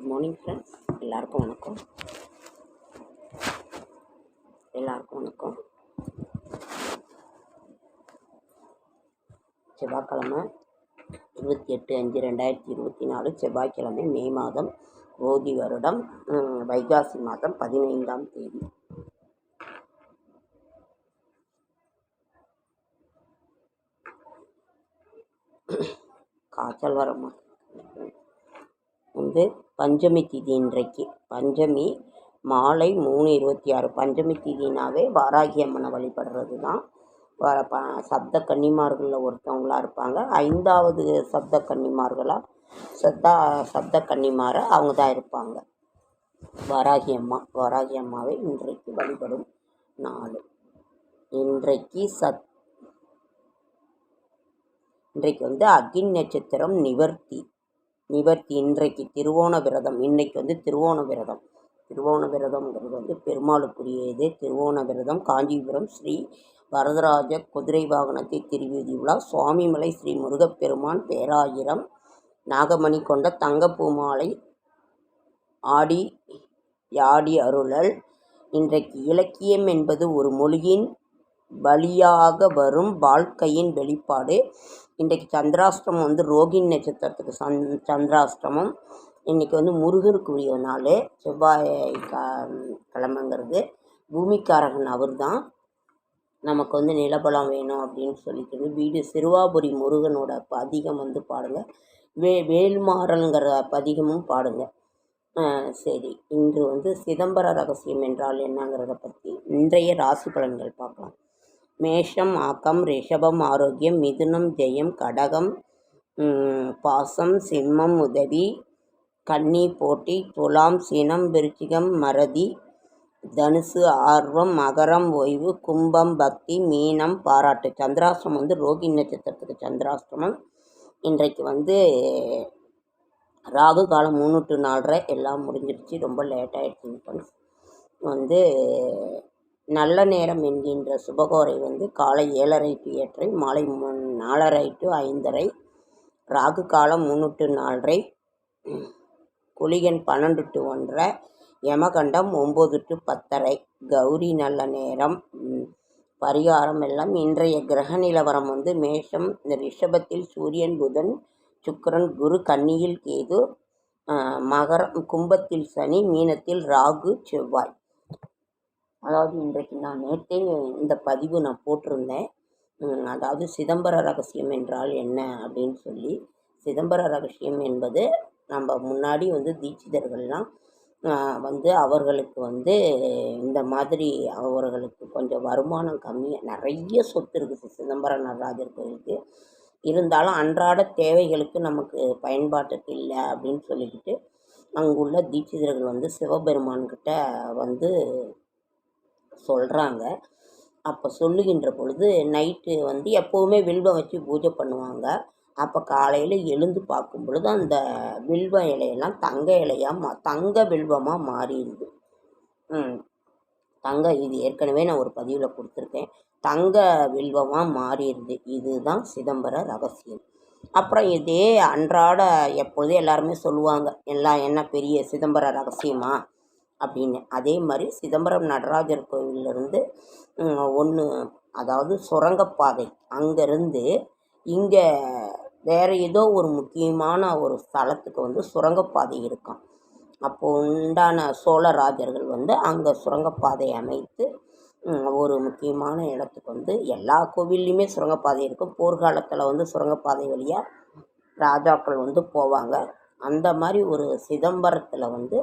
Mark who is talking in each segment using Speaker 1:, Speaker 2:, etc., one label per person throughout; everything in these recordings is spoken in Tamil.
Speaker 1: குட் மார்னிங் ஃப்ரெண்ட்ஸ் எல்லாருக்கும் வணக்கம். எல்லாருக்கும் வணக்கம். செவ்வாய்க்கிழமை இருபத்தி எட்டு அஞ்சு ரெண்டாயிரத்தி இருபத்தி நாலு செவ்வாய்க்கிழமை மே மாதம் ரோதி வருடம் வைகாசி மாதம் பதினைந்தாம் தேதி. காய்ச்சல் வர மாதிரி வந்து பஞ்சமி திதி இன்றைக்கு. பஞ்சமி மாலை மூணு இருபத்தி ஆறு. பஞ்சமி திதினாவே வாராகி அம்மனை வழிபடுறது தான் வர ப சப்த கன்னிமார்களில் ஒருத்தவங்களாக இருப்பாங்க. ஐந்தாவது சப்த கன்னிமார்களாக சத்தா சப்த கன்னிமாரை அவங்க தான் இருப்பாங்க. வாராகி அம்மா வாராகி அம்மாவை இன்றைக்கு வழிபடும் நாள். இன்றைக்கு சத் இன்றைக்கு வந்து அகின் நட்சத்திரம் நிவர்த்தி. நிவர்த்தி இன்றைக்கு திருவோண விரதம் இன்னைக்கு வந்து திருவோண விரதம் திருவோண விரதம்ங்கிறது வந்து பெருமாளுக்குரியது. திருவோண விரதம் காஞ்சிபுரம் ஸ்ரீ வரதராஜ குதிரை வாகனத்தை திருவீதி விழா சுவாமிமலை ஸ்ரீ முருகப்பெருமான் பேராயிரம் நாகமணி கொண்ட தங்கப்பூமாலை ஆடி யாடி அருளல் இன்றைக்கு இலக்கியம் என்பது ஒரு மொழியின் வழியாக வரும் வாழ்க்கையின் வெளிப்பாடு. இன்றைக்கு சந்திராஷ்டமம் வந்து ரோகிணி நட்சத்திரத்துக்கு சந் சந்திராஷ்டமம் இன்றைக்கி வந்து முருகனுக்குரிய நாள். செவ்வாய் க கிழமைங்கிறது பூமிக்காரகன் அவர் தான் நமக்கு வந்து நிலபலம் வேணும் அப்படின்னு சொல்லிக்கிறது வீடு சிறுவாபுரி முருகனோட பதிகம் வந்து பாடுங்க. வே வேல்மாறல்ங்கிற பதிகமும் பாடுங்க. சரி. இன்று வந்து சிதம்பர ரகசியம் என்றால் என்னங்கிறத பற்றி இன்றைய ராசி பலன்கள் பார்க்கலாம். மேஷம் ஆக்கம் ரிஷபம் ஆரோக்கியம் மிதுனம் ஜெயம் கடகம் பாசம் சிம்மம் உதவி கன்னி போட்டி துலாம் சினம் விருச்சிகம் மறதி தனுசு ஆர்வம் மகரம் ஓய்வு கும்பம் பக்தி மீனம் பாராட்டு. சந்திராஷ்டிரம் வந்து ரோகி நட்சத்திரத்துக்கு சந்திராஷ்டிரமம். இன்றைக்கு வந்து ராகு காலம் மூணு டு நாலரை எல்லாம் முடிஞ்சிருச்சு. ரொம்ப லேட் ஆகிடுச்சு வந்து நல்ல நேரம் என்கின்ற சுபகோரை வந்து காலை ஏழரை டு எட்டரை மாலை நாலரை டு ஐந்தரை ராகு காலம் மூணு டு நாலரை குளிகன் பன்னெண்டு டு ஒன்றரை யமகண்டம் ஒம்பது டு பத்தரை. கௌரி நல்ல நேரம். பரிகாரம் எல்லாம் இன்றைய கிரக நிலவரம் வந்து மேஷம் இந்த ரிஷபத்தில் சூரியன் புதன் சுக்கரன் குரு கன்னியில் கேது மகரம் கும்பத்தில் சனி மீனத்தில் ராகு செவ்வாய். அதாவது இன்றைக்கு நான் நேற்றே இந்த பதிவு நான் போட்டிருந்தேன். அதாவது சிதம்பர ரகசியம் என்றால் என்ன அப்படின்னு சொல்லி. சிதம்பர ரகசியம் என்பது நம்ம முன்னாடி வந்து தீட்சிதர்கள்லாம் வந்து அவர்களுக்கு வந்து இந்த மாதிரி அவர்களுக்கு கொஞ்சம் வருமானம் கம்மியாக நிறைய சொத்து இருக்குது. சிதம்பர நடராஜர் கோயிலுக்கு. இருந்தாலும் அன்றாட தேவைகளுக்கு நமக்கு பயன்பாட்டுக்கு இல்லை அப்படின்னு சொல்லிக்கிட்டு அங்குள்ள தீட்சிதர்கள் வந்து சிவபெருமான்கிட்ட வந்து சொல்கிறாங்க அப்போ சொல்லுகின்ற பொழுது நைட்டு வந்து எப்போவுமே வில்வம் வச்சு பூஜை பண்ணுவாங்க. அப்போ காலையில் எழுந்து பார்க்கும் பொழுது அந்த வில்வ இலையெல்லாம் தங்க இலையாக மா தங்க வில்வமாக மாறிடுது. ம். தங்க இது ஏற்கனவே நான் ஒரு பதிவில் கொடுத்துருக்கேன். தங்க வில்வமாக மாறிடுது. இதுதான் சிதம்பர ரகசியம். அப்புறம் இதே அன்றாட எப்பொழுதும் எல்லாருமே சொல்லுவாங்க எல்லாம் என்ன பெரிய சிதம்பர ரகசியமாக அப்படின்னு. அதே மாதிரி சிதம்பரம் நடராஜர் கோவிலிருந்து ஒன்று அதாவது சுரங்கப்பாதை அங்கேருந்து இங்கே வேறு ஏதோ ஒரு முக்கியமான ஒரு ஸ்தலத்துக்கு வந்து சுரங்கப்பாதை இருக்கான் அப்போ உண்டான சோழராஜர்கள் வந்து அங்கே சுரங்கப்பாதை அமைத்து ஒரு முக்கியமான இடத்துக்கு வந்து எல்லா கோவில்லையுமே சுரங்கப்பாதை இருக்கும். போர்க்காலத்தில் வந்து சுரங்கப்பாதை வழியாக ராஜாக்கள் வந்து போவாங்க. அந்த மாதிரி ஒரு சிதம்பரத்தில் வந்து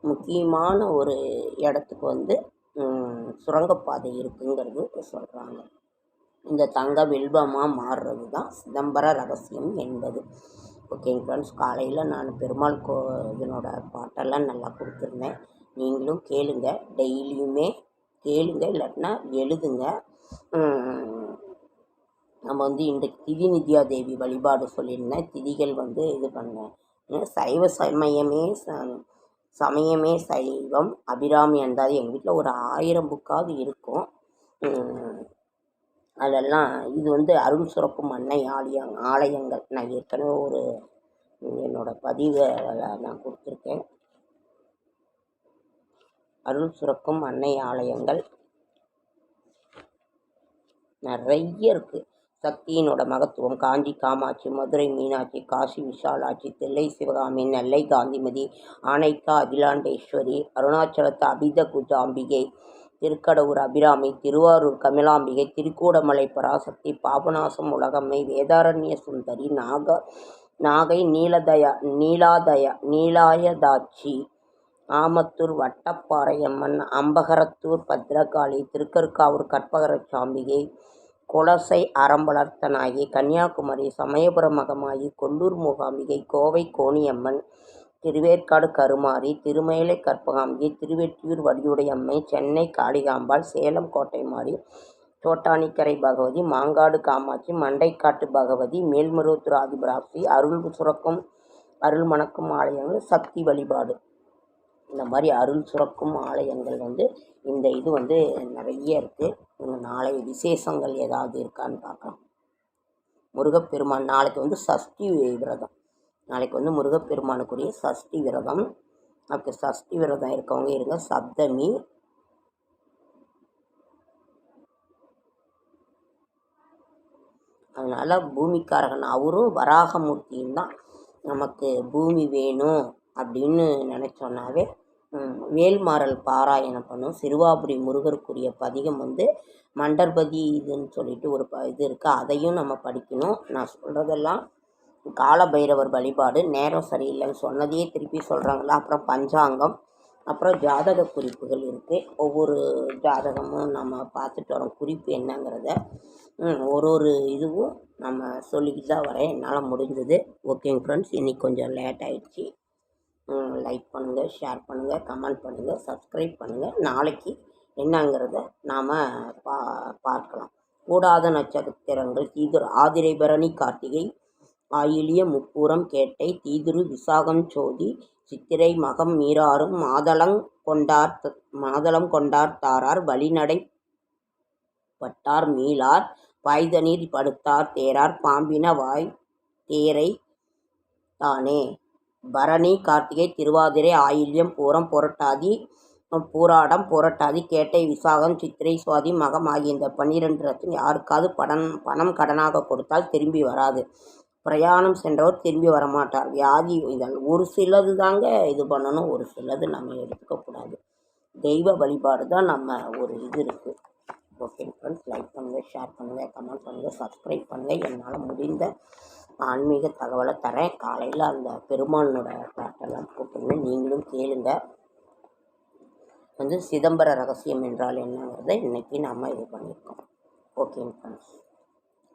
Speaker 1: முக்கியமான ஒரு இடத்துக்கு வந்து சுரங்கப்பாதை இருக்குங்கிறது சொல்கிறாங்க இந்த தங்க வில்வமாக மாறுறது தான் சிதம்பர ரகசியம் என்பது. ஓகேங்க ஃப்ரெண்ட்ஸ் காலையில் நான் பெருமாள் கோ இதனோட பாட்டெல்லாம் நல்லா கொடுத்துருந்தேன். நீங்களும் கேளுங்க டெய்லியுமே கேளுங்க இல்லாட்டினா எழுதுங்க. நம்ம வந்து இன்றைக்கு திதி நித்யா தேவி வழிபாடு சொல்லியிருந்தேன். திதிகள் வந்து இது பண்ணேன். சைவ சமயமே ச- சமயமே சைவம் அபிராமி அந்தாதி எங்கள் வீட்டில் ஒரு ஆயிரம் புக்காவது இருக்கும். அதெல்லாம் இது வந்து அருள் சுரக்கும் அன்னை ஆலயம் ஆலயங்கள். நான் ஏற்கனவே ஒரு என்னோடய பதிவை நான் கொடுத்துருக்கேன். அருள் சுரக்கும் அன்னை ஆலயங்கள். நிறைய இருக்குது சக்தியினோட மகத்துவம். காஞ்சி காமாட்சி மதுரை மீனாட்சி காசி விஷாலாட்சி தில்லை சிவகாமி நெல்லை காந்திமதி ஆனைக்கா அகிலாண்டேஸ்வரி அருணாச்சலத்து அபித குஜாம்பிகை திருக்கடவுர் அபிராமி திருவாரூர் கமலாம்பிகை திருக்கூடமலை பராசக்தி பாபநாசம் உலகம்மை வேதாரண்ய சுந்தரி நாக நாகை நீலதயா நீலாதயா நீலாயதாட்சி ஆமத்தூர் வட்டப்பாறையம்மன் அம்பகரத்தூர் பத்ரகாளி திருக்கருக்காவூர் கற்பகரசாம்பிகை குலசை அறம்பலர்த்தனாகி கன்னியாகுமரி சமயபுரம் மகமாயி கொல்லூர் மூகாம்பிகை கோவை கோணியம்மன் திருவேற்காடு கருமாரி திருமயிலை கற்பகாம்பிகை திருவெற்றியூர் வடிவுடையம்மை சென்னை காளிகாம்பாள் சேலம் கோட்டைமாரி தோட்டானிக்கரை பகவதி மாங்காடு காமாட்சி மண்டைக்காட்டு பகவதி மேல்மருவத்தூர் ஆதிபராசி அருள் சுரக்கும் அருள் மணக்கும் ஆலயங்கள் சக்தி வழிபாடு. இந்த மாதிரி அருள் சுரக்கும் ஆலயங்கள் வந்து இந்த இது வந்து நிறைய இருக்குது நாளை விசேஷங்கள் ஏதாவது இருக்கான்னு பார்க்கலாம். முருகப்பெருமான் நாளைக்கு வந்து சஷ்டி விரதம். நாளைக்கு வந்து முருகப்பெருமானுக்குரிய சஷ்டி விரதம். அப்படி சஷ்டி விரதம் இருக்கவங்க இருங்க. சப்தமி. அதனால் பூமிக்காரகன் அவரும் வராகமூர்த்தியும் தான். நமக்கு பூமி வேணும். அப்படின்னு நினச்சோன்னாவே வேல்மாறல் பாராயணம் பண்ணும் சிறுவாபுரி முருகருக்குரிய பதிகம் வந்து மண்டர்பதி இதுன்னு சொல்லிட்டு ஒரு ப இது இருக்குது அதையும் நம்ம படிக்கணும். நான் சொல்கிறதெல்லாம் கால பைரவர் வழிபாடு நேரம் சரியில்லைன்னு சொன்னதையே திருப்பி சொல்கிறாங்களா அப்புறம் பஞ்சாங்கம் அப்புறம் ஜாதக குறிப்புகள் இருக்குது ஒவ்வொரு ஜாதகமும் நம்ம பார்த்துட்டு வரோம். குறிப்பு என்னங்கிறத ஒரு ஒரு இதுவும் நம்ம சொல்லிக்கிட்டு தான் வரேன். என்னால் முடிஞ்சது. ஓகேங்க ஃப்ரெண்ட்ஸ் இன்றைக்கி கொஞ்சம் லேட் ஆகிடுச்சி லைக் பண்ணுங்கள் ஷேர் பண்ணுங்கள் கமெண்ட் பண்ணுங்கள் சப்ஸ்கிரைப் பண்ணுங்கள் நாளைக்கு என்னங்கிறத நாம் பா பார்க்கலாம். கூடாத நட்சத்திரங்கள் தீதுரு ஆதிரை பரணி கார்த்திகை ஆயிலிய முப்பூரம் கேட்டை தீதுரு விசாகம் சோதி சித்திரை மகம் மீறாரும் மாதளங் கொண்டார் மாதளம் கொண்டார் தாரார் வழிநடை பட்டார் மீளார் பாய்தநீர் படுத்தார் தேரார் பாம்பின வாய் தேரை தானே. பரணி கார்த்திகை திருவாதிரை ஆயில்யம் பூரம் புரட்டாதி பூராடம் புரட்டாதி கேட்டை விசாகம் சித்திரை சுவாதி மகம் ஆகிய இந்த பன்னிரெண்டு ரத்தம் யாருக்காவது படம் பணம் கடனாக கொடுத்தால் திரும்பி வராது. பிரயாணம் சென்றவர் திரும்பி வரமாட்டார். வியாதி இதழ் ஒரு சிலது தாங்க இது பண்ணணும் ஒரு சிலது நம்ம எடுத்துக்கக்கூடாது தெய்வ வழிபாடு தான் நம்ம ஒரு இது இருக்குது ஓகே ஃப்ரெண்ட்ஸ் லைக் பண்ணுங்கள் ஷேர் பண்ணுங்கள் கமெண்ட் பண்ணுங்கள் சப்ஸ்கிரைப் பண்ணுங்கள் என்னால் முடிந்த ஆன்மீக தகவலை தரேன். காலையில் அந்த பெருமானோட பாட்டெல்லாம் போட்டிருந்தேன். நீங்களும் கேளுங்க. வந்து சிதம்பர ரகசியம் என்றால் என்னங்கிறத இன்றைக்கி நாம் இது பண்ணியிருக்கோம் ஓகேங்க ஃப்ரெண்ட்ஸ்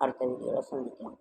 Speaker 1: அடுத்த வீடியோவில் சந்திக்கலாம்.